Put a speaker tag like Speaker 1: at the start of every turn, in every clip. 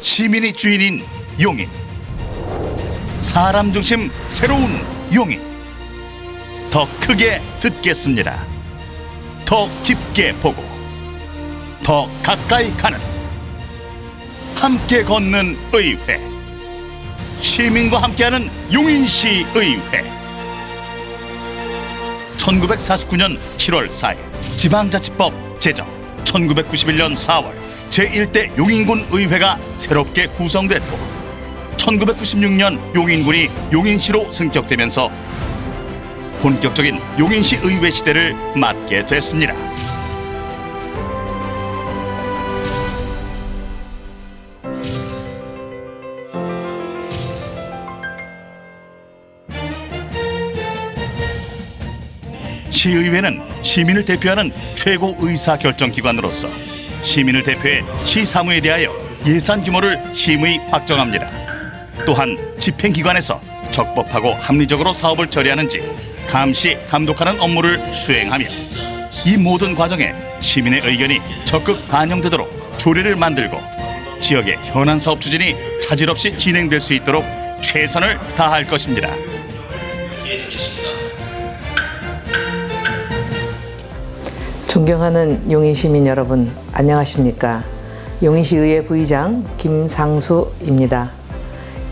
Speaker 1: 시민이 주인인 용인. 사람 중심 새로운 용인. 더 크게 듣겠습니다. 더 깊게 보고 더 가까이 가는 함께 걷는 의회. 시민과 함께하는 용인시 의회. 1949년 7월 4일 지방자치법 제정. 1991년 4월 제1대 용인군 의회가 새롭게 구성됐고 1996년 용인군이 용인시로 승격되면서 본격적인 용인시 의회 시대를 맞게 됐습니다. 시의회는 시민을 대표하는 최고 의사 결정 기관으로서 시민을 대표해 시 사무에 대하여 예산 규모를 심의 확정합니다. 또한 집행기관에서 적법하고 합리적으로 사업을 처리하는지 감시 감독하는 업무를 수행하며 이 모든 과정에 시민의 의견이 적극 반영되도록 조례를 만들고 지역의 현안 사업 추진이 차질 없이 진행될 수 있도록 최선을 다할 것입니다.
Speaker 2: 존경하는 용인 시민 여러분, 안녕하십니까? 용인시의회 부의장 김상수입니다.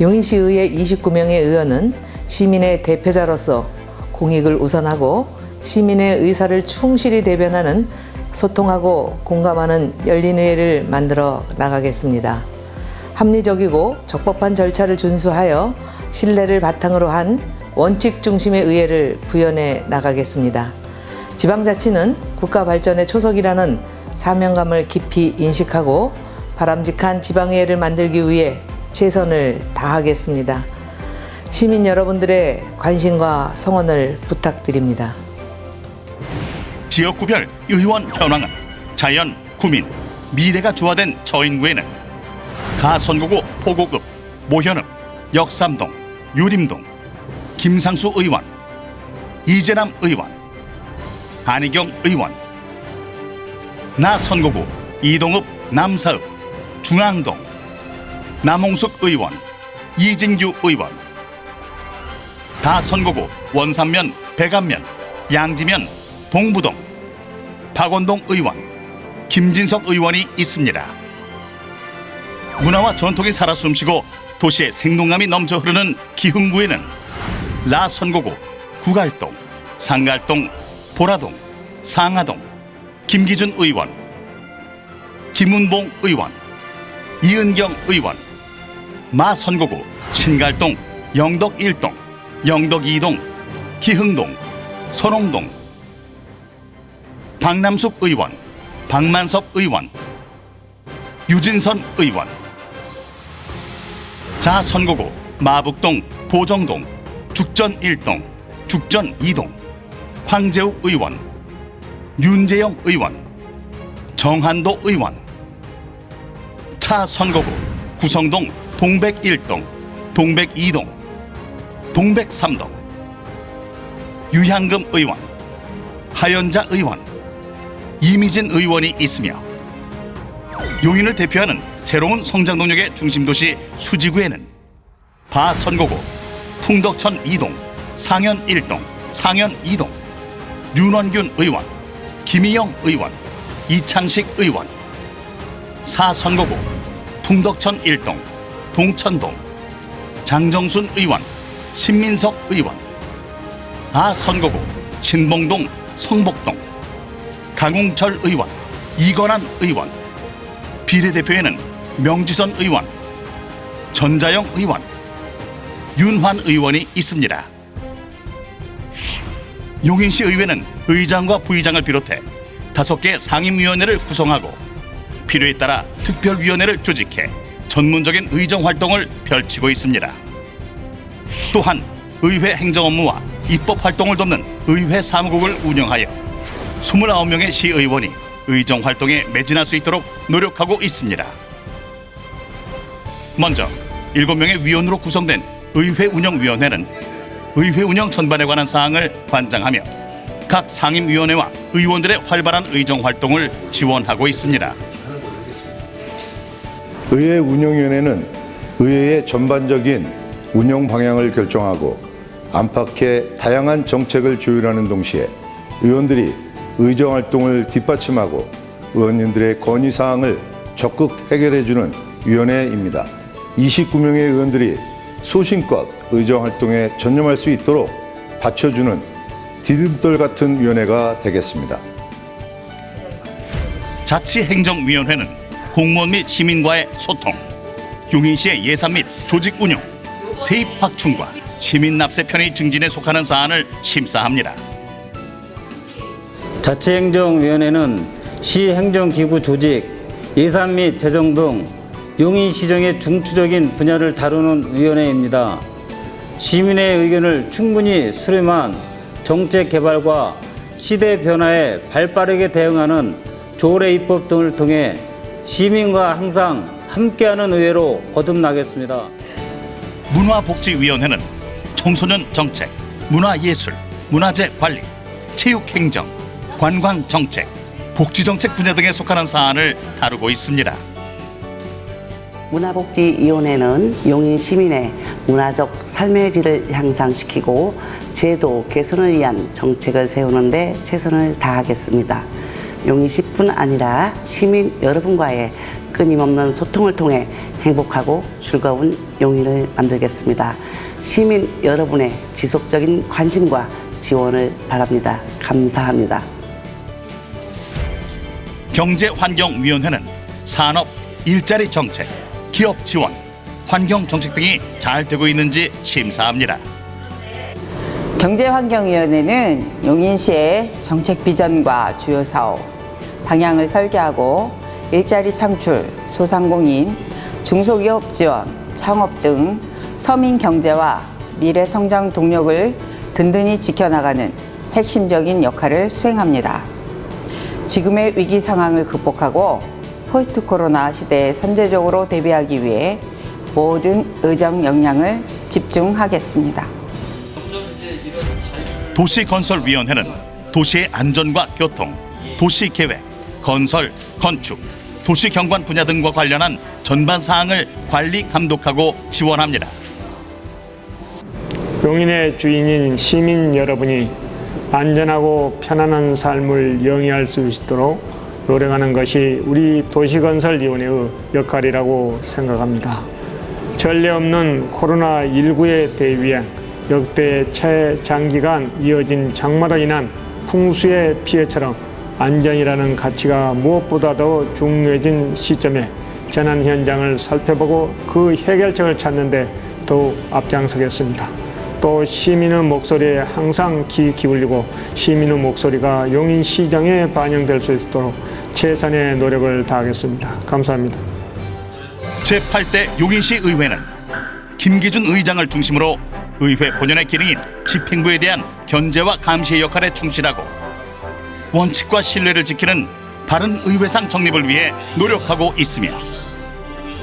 Speaker 2: 용인시의회 29명의 의원은 시민의 대표자로서 공익을 우선하고 시민의 의사를 충실히 대변하는 소통하고 공감하는 열린 의회를 만들어 나가겠습니다. 합리적이고 적법한 절차를 준수하여 신뢰를 바탕으로 한 원칙 중심의 의회를 구현해 나가겠습니다. 지방자치는 국가 발전의 초석이라는 사명감을 깊이 인식하고 바람직한 지방의회를 만들기 위해 최선을 다하겠습니다. 시민 여러분들의 관심과 성원을 부탁드립니다.
Speaker 1: 지역구별 의원 현황은 자연, 구민, 미래가 조화된 저인구에는 가선고구 포고급, 모현읍, 역삼동, 유림동, 김상수 의원, 이재남 의원, 안희경 의원, 나선고구 이동읍 남사읍, 중앙동, 남홍숙 의원, 이진규 의원, 다선고구 원산면, 백안면, 양지면, 동부동, 박원동 의원, 김진석 의원이 있습니다. 문화와 전통이 살아 숨쉬고 도시의 생동감이 넘쳐 흐르는 기흥구에는 라선고구, 구갈동, 상갈동, 보라동, 상하동, 김기준 의원, 김은봉 의원, 이은경 의원, 마선고구, 신갈동, 영덕 1동, 영덕 2동, 기흥동, 선홍동, 박남숙 의원, 박만섭 의원, 유진선 의원, 자선고구, 마북동, 보정동, 죽전 1동, 죽전 2동, 황재욱 의원, 윤재영 의원, 정한도 의원, 차선거구 구성동 동백 1동, 동백 2동, 동백 3동, 유향금 의원, 하연자 의원, 이미진 의원이 있으며 용인을 대표하는 새로운 성장 동력의 중심 도시 수지구에는 바 선거구 풍덕천 2동, 상현 1동, 상현 2동, 윤원균 의원, 김희영 의원, 이창식 의원, 사선거구 풍덕천 1동, 동천동, 장정순 의원, 신민석 의원, 아선거구 신봉동, 성복동, 강웅철 의원, 이건환 의원, 비례대표에는 명지선 의원, 전자영 의원, 윤환 의원이 있습니다. 용인시 의회는 의장과 부의장을 비롯해 다섯 개 상임위원회를 구성하고 필요에 따라 특별위원회를 조직해 전문적인 의정 활동을 펼치고 있습니다. 또한 의회 행정 업무와 입법 활동을 돕는 의회 사무국을 운영하여 29명의 시의원이 의정 활동에 매진할 수 있도록 노력하고 있습니다. 먼저 7명의 위원으로 구성된 의회 운영위원회는 의회 운영 전반에 관한 사항을 관장하며 각 상임위원회와 의원들의 활발한 의정 활동을 지원하고 있습니다.
Speaker 3: 의회 운영위원회는 의회의 전반적인 운영 방향을 결정하고 안팎의 다양한 정책을 조율하는 동시에 의원들이 의정 활동을 뒷받침하고 의원님들의 건의 사항을 적극 해결해주는 위원회입니다. 29명의 의원들이 소신껏 의정 활동에 전념할 수 있도록 받쳐주는 디딤돌 같은 위원회가 되겠습니다.
Speaker 1: 자치행정위원회는 공무원 및 시민과의 소통, 용인시의 예산 및 조직 운영, 세입 확충과 시민 납세 편의 증진에 속하는 사안을 심사합니다.
Speaker 4: 자치행정위원회는 시행정기구 조직, 예산 및 재정 등 용인 시정의 중추적인 분야를 다루는 위원회입니다. 시민의 의견을 충분히 수렴한 정책 개발과 시대 변화에 발빠르게 대응하는 조례 입법 등을 통해 시민과 항상 함께하는 의회로 거듭나겠습니다.
Speaker 1: 문화복지위원회는 청소년 정책, 문화예술, 문화재 관리, 체육행정, 관광정책, 복지정책 분야 등에 속하는 사안을 다루고 있습니다.
Speaker 5: 문화복지위원회는 용인 시민의 문화적 삶의 질을 향상시키고 제도 개선을 위한 정책을 세우는데 최선을 다하겠습니다. 용인시뿐 아니라 시민 여러분과의 끊임없는 소통을 통해 행복하고 즐거운 용인을 만들겠습니다. 시민 여러분의 지속적인 관심과 지원을 바랍니다. 감사합니다.
Speaker 1: 경제환경위원회는 산업, 일자리 정책, 기업 지원, 환경 정책 등이 잘 되고 있는지 심사합니다.
Speaker 6: 경제환경위원회는 용인시의 정책 비전과 주요 사업, 방향을 설계하고 일자리 창출, 소상공인, 중소기업 지원, 창업 등 서민 경제와 미래 성장 동력을 든든히 지켜나가는 핵심적인 역할을 수행합니다. 지금의 위기 상황을 극복하고 포스트 코로나 시대에 선제적으로 대비하기 위해 모든 의정 역량을 집중하겠습니다.
Speaker 1: 도시건설위원회는 도시의 안전과 교통, 도시계획, 건설, 건축, 도시경관 분야 등과 관련한 전반 사항을 관리 감독하고 지원합니다.
Speaker 7: 용인의 주인인 시민 여러분이 안전하고 편안한 삶을 영위할 수 있도록 노력하는 것이 우리 도시건설위원회의 역할이라고 생각합니다. 전례 없는 코로나19에 대비한 역대 최장기간 이어진 장마로 인한 풍수의 피해처럼 안전이라는 가치가 무엇보다도 중요해진 시점에 재난 현장을 살펴보고 그 해결책을 찾는 데 더욱 앞장서겠습니다. 또 시민의 목소리에 항상 귀 기울이고 시민의 목소리가 용인 시정에 반영될 수 있도록 최선의 노력을 다하겠습니다. 감사합니다.
Speaker 1: 제8대 용인시 의회는 김기준 의장을 중심으로 의회 본연의 기능인 집행부에 대한 견제와 감시의 역할에 충실하고 원칙과 신뢰를 지키는 바른 의회상 정립을 위해 노력하고 있으며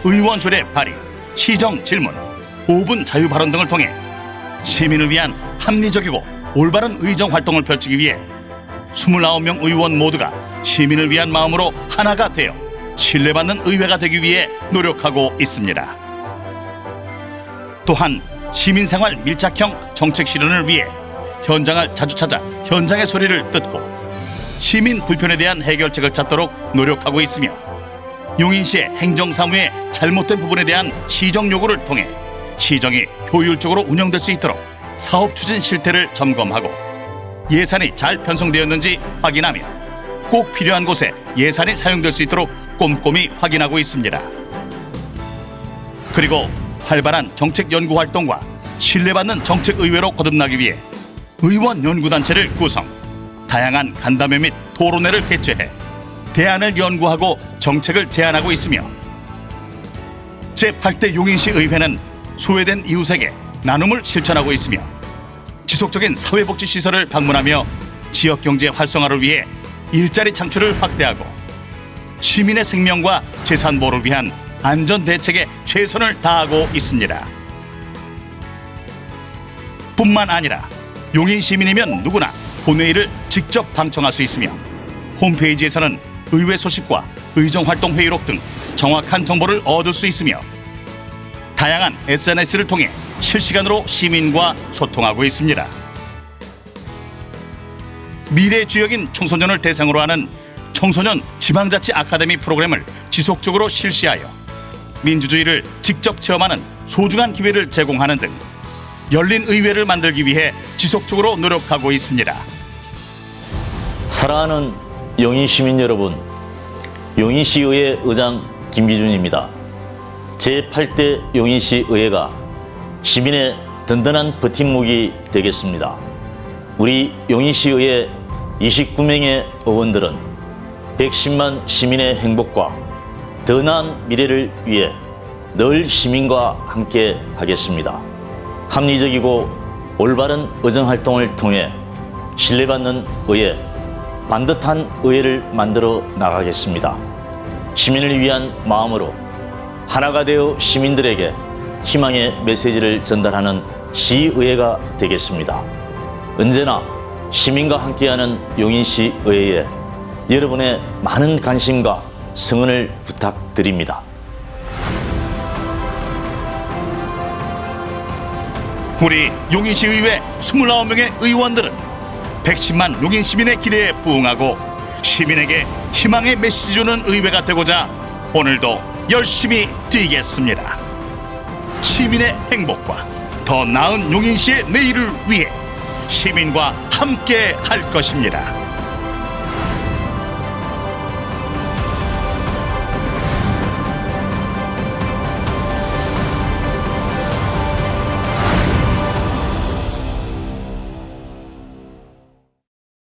Speaker 1: 의원 조례 발의, 시정 질문, 5분 자유 발언 등을 통해 시민을 위한 합리적이고 올바른 의정 활동을 펼치기 위해 29명 의원 모두가 시민을 위한 마음으로 하나가 되어 신뢰받는 의회가 되기 위해 노력하고 있습니다. 또한 시민생활 밀착형 정책 실현을 위해 현장을 자주 찾아 현장의 소리를 듣고 시민 불편에 대한 해결책을 찾도록 노력하고 있으며 용인시의 행정사무의 잘못된 부분에 대한 시정 요구를 통해 시정이 효율적으로 운영될 수 있도록 사업 추진 실태를 점검하고 예산이 잘 편성되었는지 확인하며 꼭 필요한 곳에 예산이 사용될 수 있도록 꼼꼼히 확인하고 있습니다. 그리고 활발한 정책 연구 활동과 신뢰받는 정책 의회로 거듭나기 위해 의원 연구단체를 구성, 다양한 간담회 및 토론회를 개최해 대안을 연구하고 정책을 제안하고 있으며 제8대 용인시 의회는 소외된 이웃에게 나눔을 실천하고 있으며 지속적인 사회복지 시설을 방문하며 지역 경제 활성화를 위해 일자리 창출을 확대하고 시민의 생명과 재산 보호를 위한 안전 대책에 최선을 다하고 있습니다. 뿐만 아니라 용인 시민이면 누구나 본회의를 직접 방청할 수 있으며 홈페이지에서는 의회 소식과 의정 활동 회의록 등 정확한 정보를 얻을 수 있으며 다양한 SNS를 통해 실시간으로 시민과 소통하고 있습니다. 미래 주역인 청소년을 대상으로 하는 청소년 지방자치 아카데미 프로그램을 지속적으로 실시하여 민주주의를 직접 체험하는 소중한 기회를 제공하는 등 열린 의회를 만들기 위해 지속적으로 노력하고 있습니다.
Speaker 8: 사랑하는 용인 시민 여러분, 용인시의회 의장 김기준입니다. 제8대 용인시 의회가 시민의 든든한 버팀목이 되겠습니다. 우리 용인시 의회 29명의 의원들은 110만 시민의 행복과 더 나은 미래를 위해 늘 시민과 함께 하겠습니다. 합리적이고 올바른 의정 활동을 통해 신뢰받는 의회, 반듯한 의회를 만들어 나가겠습니다. 시민을 위한 마음으로 하나가 되어 시민들에게 희망의 메시지를 전달하는 시의회가 되겠습니다. 언제나 시민과 함께하는 용인시 의회에 여러분의 많은 관심과 성원을 부탁드립니다.
Speaker 1: 우리 용인시 의회 29명의 의원들은 110만 용인 시민의 기대에 부응하고 시민에게 희망의 메시지 주는 의회가 되고자 오늘도 열심히 뛰겠습니다. 시민의 행복과 더 나은 용인시의 내일을 위해 시민과 함께 할 것입니다.